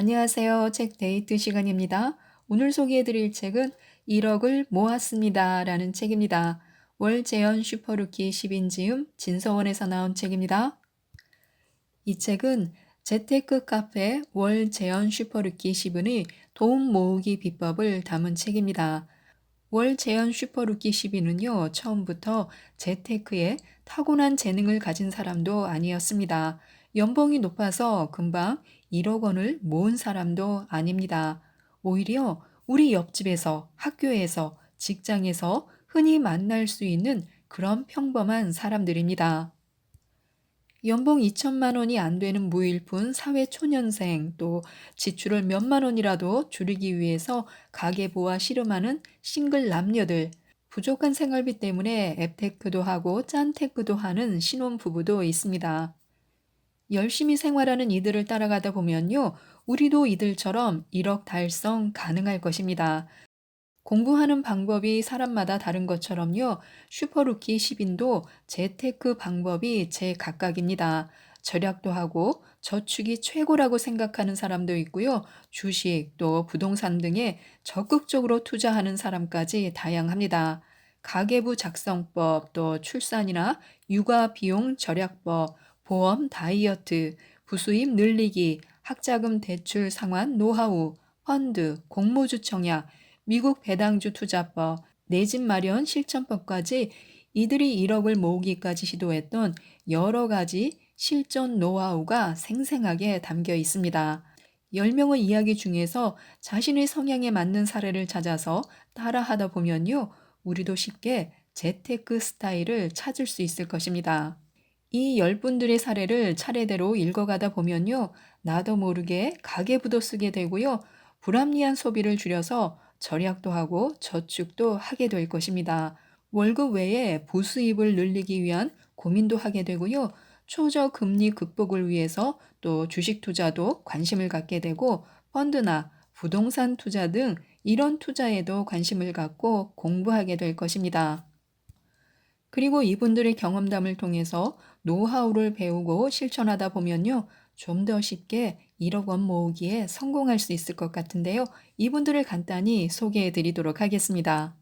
안녕하세요. 책 데이트 시간입니다. 오늘 소개해 드릴 책은 1억을 모았습니다. 라는 책입니다. 월재현 슈퍼루키 10인지음 진서원에서 나온 책입니다. 이 책은 재테크 카페 월재현 슈퍼루키 10은의 돈 모으기 비법을 담은 책입니다. 월재현 슈퍼루키 10인은요, 처음부터 재테크에 타고난 재능을 가진 사람도 아니었습니다. 연봉이 높아서 금방 1억 원을 모은 사람도 아닙니다. 오히려 우리 옆집에서, 학교에서, 직장에서 흔히 만날 수 있는 그런 평범한 사람들입니다. 연봉 2천만 원이 안 되는 무일푼 사회 초년생 또 지출을 몇만 원이라도 줄이기 위해서 가계부와 씨름하는 싱글 남녀들 부족한 생활비 때문에 앱테크도 하고 짠테크도 하는 신혼부부도 있습니다. 열심히 생활하는 이들을 따라가다 보면요. 우리도 이들처럼 1억 달성 가능할 것입니다. 공부하는 방법이 사람마다 다른 것처럼요. 슈퍼루키 10인도 재테크 방법이 제 각각입니다. 절약도 하고 저축이 최고라고 생각하는 사람도 있고요. 주식 또 부동산 등에 적극적으로 투자하는 사람까지 다양합니다. 가계부 작성법 또 출산이나 육아 비용 절약법 보험 다이어트, 부수입 늘리기, 학자금 대출 상환 노하우, 펀드, 공모주 청약, 미국 배당주 투자법, 내 집 마련 실천법까지 이들이 1억을 모으기까지 시도했던 여러 가지 실전 노하우가 생생하게 담겨 있습니다. 10명의 이야기 중에서 자신의 성향에 맞는 사례를 찾아서 따라하다 보면요. 우리도 쉽게 재테크 스타일을 찾을 수 있을 것입니다. 이 열 분들의 사례를 차례대로 읽어가다 보면요. 나도 모르게 가계부도 쓰게 되고요. 불합리한 소비를 줄여서 절약도 하고 저축도 하게 될 것입니다. 월급 외에 부수입을 늘리기 위한 고민도 하게 되고요. 초저 금리 극복을 위해서 또 주식 투자도 관심을 갖게 되고 펀드나 부동산 투자 등 이런 투자에도 관심을 갖고 공부하게 될 것입니다. 그리고 이분들의 경험담을 통해서 노하우를 배우고 실천하다 보면요. 좀 더 쉽게 1억 원 모으기에 성공할 수 있을 것 같은데요. 이분들을 간단히 소개해 드리도록 하겠습니다.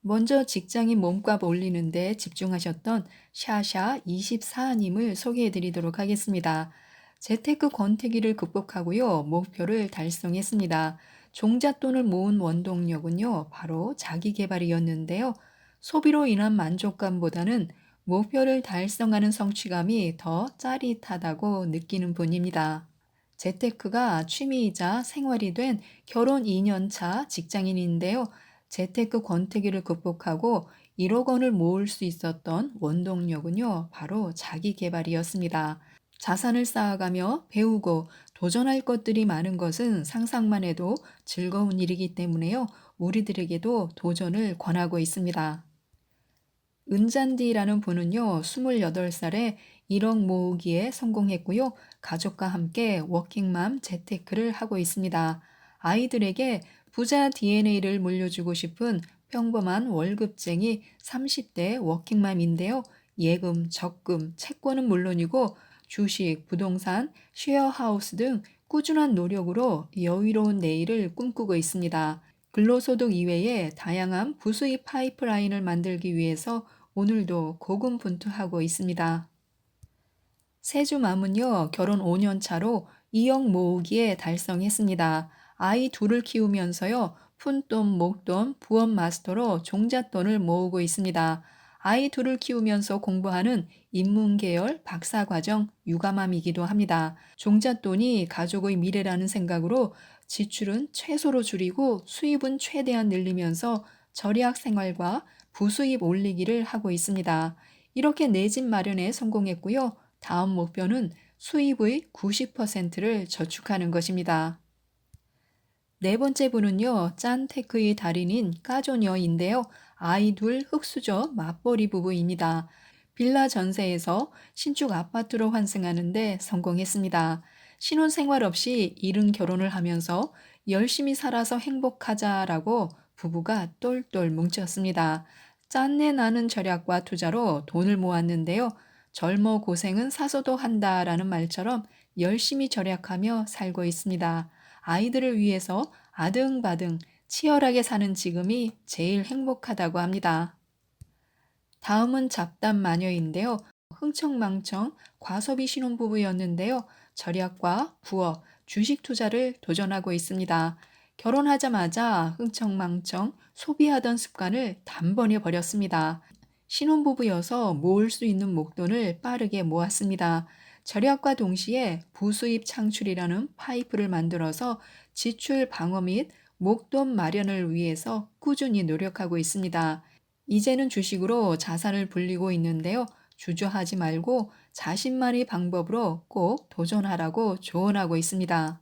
먼저 직장인 몸값 올리는데 집중하셨던 샤샤24님을 소개해 드리도록 하겠습니다. 재테크 권태기를 극복하고요. 목표를 달성했습니다. 종잣돈을 모은 원동력은요. 바로 자기 개발이었는데요. 소비로 인한 만족감보다는 목표를 달성하는 성취감이 더 짜릿하다고 느끼는 분입니다. 재테크가 취미이자 생활이 된 결혼 2년차 직장인인데요. 재테크 권태기를 극복하고 1억 원을 모을 수 있었던 원동력은요, 바로 자기 개발이었습니다. 자산을 쌓아가며 배우고 도전할 것들이 많은 것은 상상만 해도 즐거운 일이기 때문에요, 우리들에게도 도전을 권하고 있습니다. 은잔디라는 분은요, 28살에 1억 모으기에 성공했고요. 가족과 함께 워킹맘 재테크를 하고 있습니다. 아이들에게 부자 DNA를 물려주고 싶은 평범한 월급쟁이 30대 워킹맘인데요. 예금, 적금, 채권은 물론이고 주식, 부동산, 쉐어하우스 등 꾸준한 노력으로 여유로운 내일을 꿈꾸고 있습니다. 근로소득 이외에 다양한 부수입 파이프라인을 만들기 위해서 오늘도 고군분투하고 있습니다. 세주맘은요, 결혼 5년 차로 2억 모으기에 달성했습니다. 아이 둘을 키우면서요, 푼돈, 목돈, 부업 마스터로 종잣돈을 모으고 있습니다. 아이 둘을 키우면서 공부하는 인문계열 박사과정 육아맘이기도 합니다. 종잣돈이 가족의 미래라는 생각으로 지출은 최소로 줄이고 수입은 최대한 늘리면서 절약 생활과 부수입 올리기를 하고 있습니다. 이렇게 내 집 마련에 성공했고요. 다음 목표는 수입의 90%를 저축하는 것입니다. 네 번째 분은요, 짠테크의 달인인 까조녀인데요. 아이 둘 흑수저 맞벌이 부부입니다. 빌라 전세에서 신축 아파트로 환승하는데 성공했습니다. 신혼생활 없이 이른 결혼을 하면서 열심히 살아서 행복하자라고 부부가 똘똘 뭉쳤습니다. 짠내 나는 절약과 투자로 돈을 모았는데요. 젊어 고생은 사서도 한다라는 말처럼 열심히 절약하며 살고 있습니다. 아이들을 위해서 아등바등 치열하게 사는 지금이 제일 행복하다고 합니다. 다음은 잡담 마녀인데요. 흥청망청 과소비 신혼부부였는데요. 절약과 부업, 주식 투자를 도전하고 있습니다. 결혼하자마자 흥청망청 소비하던 습관을 단번에 버렸습니다. 신혼부부여서 모을 수 있는 목돈을 빠르게 모았습니다. 절약과 동시에 부수입 창출이라는 파이프를 만들어서 지출 방어 및 목돈 마련을 위해서 꾸준히 노력하고 있습니다. 이제는 주식으로 자산을 불리고 있는데요. 주저하지 말고 자신만의 방법으로 꼭 도전하라고 조언하고 있습니다.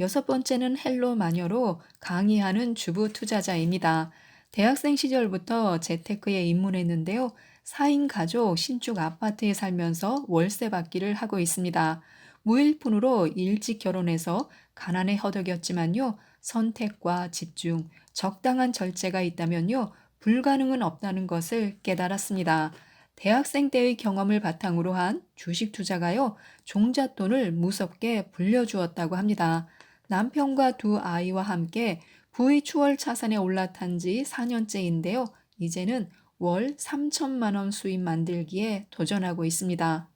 여섯 번째는 헬로 마녀로 강의하는 주부 투자자입니다. 대학생 시절부터 재테크에 입문했는데요. 4인 가족 신축 아파트에 살면서 월세 받기를 하고 있습니다. 무일푼으로 일찍 결혼해서 가난에 허덕였지만요. 선택과 집중, 적당한 절제가 있다면요. 불가능은 없다는 것을 깨달았습니다. 대학생 때의 경험을 바탕으로 한 주식 투자가요. 종잣돈을 무섭게 불려주었다고 합니다. 남편과 두 아이와 함께 부의 추월 차산에 올라탄 지 4년째인데요. 이제는 월 3천만 원 수입 만들기에 도전하고 있습니다.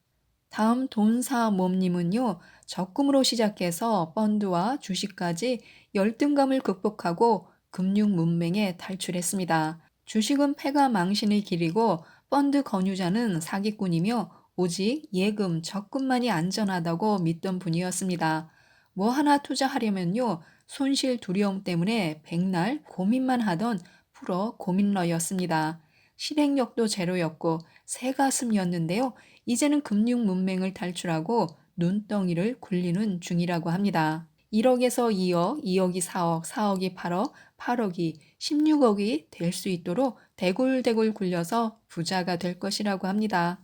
다음 돈사 몸님은요, 적금으로 시작해서 펀드와 주식까지 열등감을 극복하고 금융 문맹에 탈출했습니다. 주식은 패가 망신의 길이고 펀드 권유자는 사기꾼이며 오직 예금, 적금만이 안전하다고 믿던 분이었습니다. 뭐 하나 투자하려면요, 손실 두려움 때문에 백날 고민만 하던 프로 고민러였습니다. 실행력도 제로였고 새 가슴이었는데요. 이제는 금융 문맹을 탈출하고 눈덩이를 굴리는 중이라고 합니다. 1억에서 2억, 2억이 4억, 4억이 8억, 8억이 16억이 될 수 있도록 대굴대굴 굴려서 부자가 될 것이라고 합니다.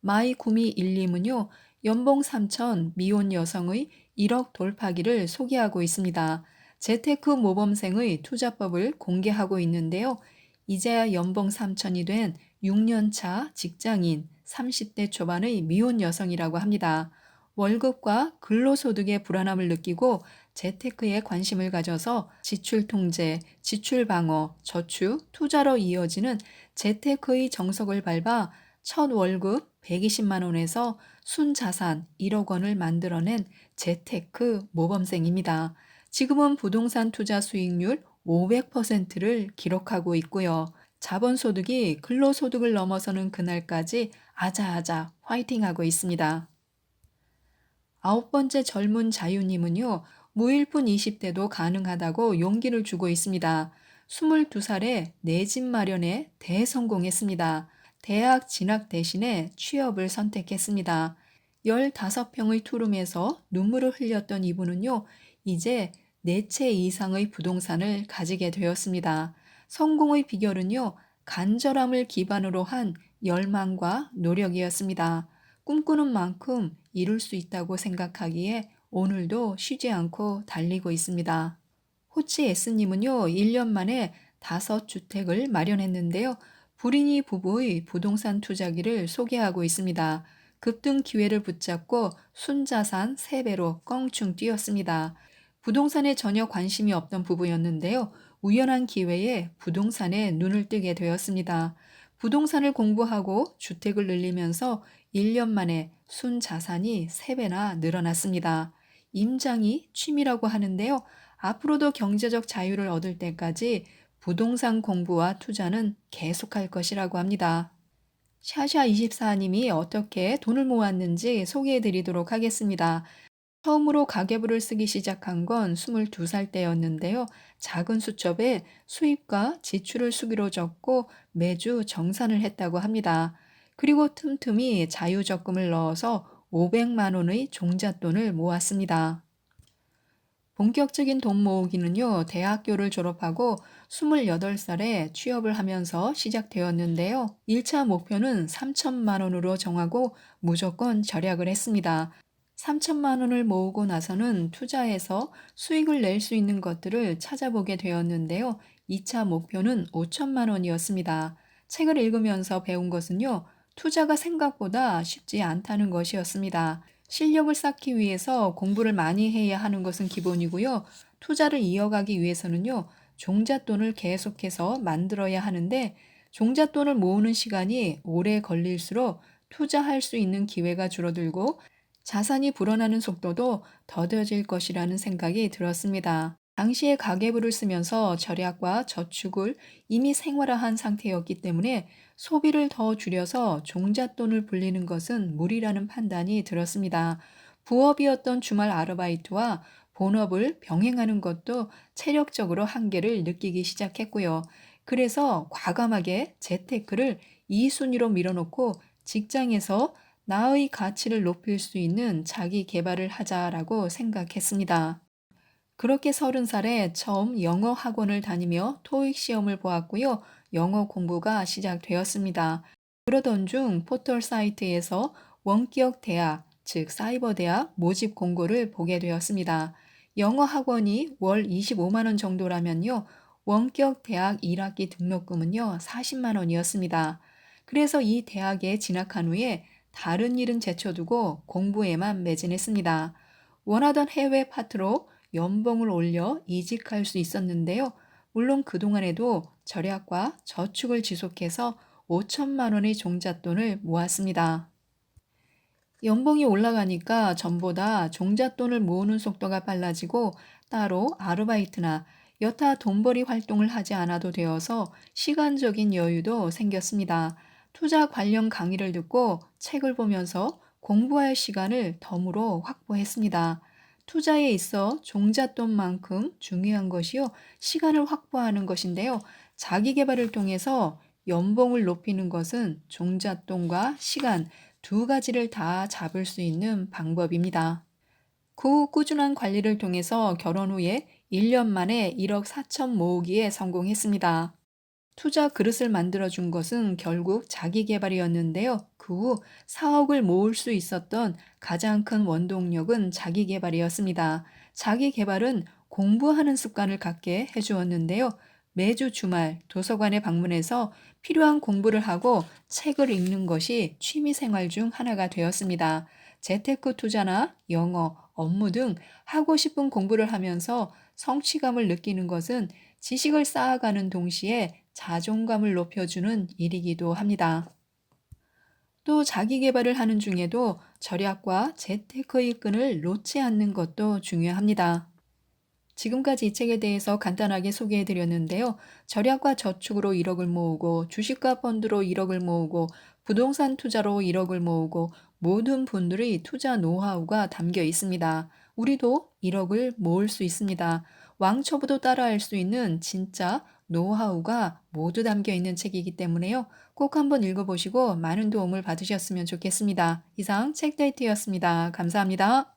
마이 구미 1, 2문요. 연봉 3천 미혼 여성의 1억 돌파기를 소개하고 있습니다. 재테크 모범생의 투자법을 공개하고 있는데요. 이제야 연봉 3천이 된 6년차 직장인 30대 초반의 미혼 여성이라고 합니다. 월급과 근로소득의 불안함을 느끼고 재테크에 관심을 가져서 지출 통제, 지출 방어, 저축, 투자로 이어지는 재테크의 정석을 밟아 첫 월급 120만 원에서 순자산 1억 원을 만들어낸 재테크 모범생입니다. 지금은 부동산 투자 수익률 500%를 기록하고 있고요. 자본소득이 근로소득을 넘어서는 그날까지 아자아자 화이팅하고 있습니다. 아홉 번째 젊은 자유님은요, 무일푼 20대도 가능하다고 용기를 주고 있습니다. 22살에 내 집 마련에 대성공했습니다. 대학 진학 대신에 취업을 선택했습니다. 15평의 투룸에서 눈물을 흘렸던 이분은요, 이제 네채 이상의 부동산을 가지게 되었습니다. 성공의 비결은요, 간절함을 기반으로 한 열망과 노력이었습니다. 꿈꾸는 만큼 이룰 수 있다고 생각하기에 오늘도 쉬지 않고 달리고 있습니다. 호치 S님은요, 1년 만에 다섯 주택을 마련했는데요. 불인이 부부의 부동산 투자기를 소개하고 있습니다. 급등 기회를 붙잡고 순자산 3배로 껑충 뛰었습니다. 부동산에 전혀 관심이 없던 부부였는데요. 우연한 기회에 부동산에 눈을 뜨게 되었습니다. 부동산을 공부하고 주택을 늘리면서 1년 만에 순자산이 3배나 늘어났습니다. 임장이 취미라고 하는데요. 앞으로도 경제적 자유를 얻을 때까지 부동산 공부와 투자는 계속할 것이라고 합니다. 샤샤24님이 어떻게 돈을 모았는지 소개해 드리도록 하겠습니다. 처음으로 가계부를 쓰기 시작한 건 22살 때였는데요. 작은 수첩에 수입과 지출을 수기로 적고 매주 정산을 했다고 합니다. 그리고 틈틈이 자유적금을 넣어서 500만 원의 종잣돈을 모았습니다. 본격적인 돈 모으기는요, 대학교를 졸업하고 28살에 취업을 하면서 시작되었는데요. 1차 목표는 3천만 원으로 정하고 무조건 절약을 했습니다. 3천만 원을 모으고 나서는 투자해서 수익을 낼 수 있는 것들을 찾아보게 되었는데요. 2차 목표는 5천만 원이었습니다. 책을 읽으면서 배운 것은요, 투자가 생각보다 쉽지 않다는 것이었습니다. 실력을 쌓기 위해서 공부를 많이 해야 하는 것은 기본이고요. 투자를 이어가기 위해서는요, 종잣돈을 계속해서 만들어야 하는데, 종잣돈을 모으는 시간이 오래 걸릴수록 투자할 수 있는 기회가 줄어들고 자산이 불어나는 속도도 더뎌질 것이라는 생각이 들었습니다. 당시에 가계부를 쓰면서 절약과 저축을 이미 생활화한 상태였기 때문에 소비를 더 줄여서 종잣돈을 불리는 것은 무리라는 판단이 들었습니다. 부업이었던 주말 아르바이트와 본업을 병행하는 것도 체력적으로 한계를 느끼기 시작했고요. 그래서 과감하게 재테크를 2순위로 밀어놓고 직장에서 나의 가치를 높일 수 있는 자기 개발을 하자라고 생각했습니다. 그렇게 서른 살에 처음 영어 학원을 다니며 토익 시험을 보았고요. 영어 공부가 시작되었습니다. 그러던 중 포털 사이트에서 원격 대학, 즉 사이버 대학 모집 공고를 보게 되었습니다. 영어 학원이 월 25만 원 정도라면요. 원격 대학 1학기 등록금은요. 40만 원이었습니다. 그래서 이 대학에 진학한 후에 다른 일은 제쳐두고 공부에만 매진했습니다. 원하던 해외 파트로 연봉을 올려 이직할 수 있었는데요. 물론 그동안에도 절약과 저축을 지속해서 5천만 원의 종잣돈을 모았습니다. 연봉이 올라가니까 전보다 종잣돈을 모으는 속도가 빨라지고 따로 아르바이트나 여타 돈벌이 활동을 하지 않아도 되어서 시간적인 여유도 생겼습니다. 투자 관련 강의를 듣고 책을 보면서 공부할 시간을 덤으로 확보했습니다. 투자에 있어 종잣돈만큼 중요한 것이요. 시간을 확보하는 것인데요. 자기 개발을 통해서 연봉을 높이는 것은 종잣돈과 시간 두 가지를 다 잡을 수 있는 방법입니다. 그 꾸준한 관리를 통해서 결혼 후에 1년 만에 1억 4천 모으기에 성공했습니다. 투자 그릇을 만들어준 것은 결국 자기 개발이었는데요. 그 후 4억을 모을 수 있었던 가장 큰 원동력은 자기 개발이었습니다. 자기 개발은 공부하는 습관을 갖게 해주었는데요. 매주 주말 도서관에 방문해서 필요한 공부를 하고 책을 읽는 것이 취미 생활 중 하나가 되었습니다. 재테크 투자나 영어, 업무 등 하고 싶은 공부를 하면서 성취감을 느끼는 것은 지식을 쌓아가는 동시에 자존감을 높여주는 일이기도 합니다. 또 자기 개발을 하는 중에도 절약과 재테크의 끈을 놓지 않는 것도 중요합니다. 지금까지 이 책에 대해서 간단하게 소개해 드렸는데요. 절약과 저축으로 1억을 모으고 주식과 펀드로 1억을 모으고 부동산 투자로 1억을 모으고 모든 분들의 투자 노하우가 담겨 있습니다. 우리도 1억을 모을 수 있습니다. 왕초보도 따라할 수 있는 진짜 노하우가 모두 담겨 있는 책이기 때문에요. 꼭 한번 읽어보시고 많은 도움을 받으셨으면 좋겠습니다. 이상 책데이트였습니다. 감사합니다.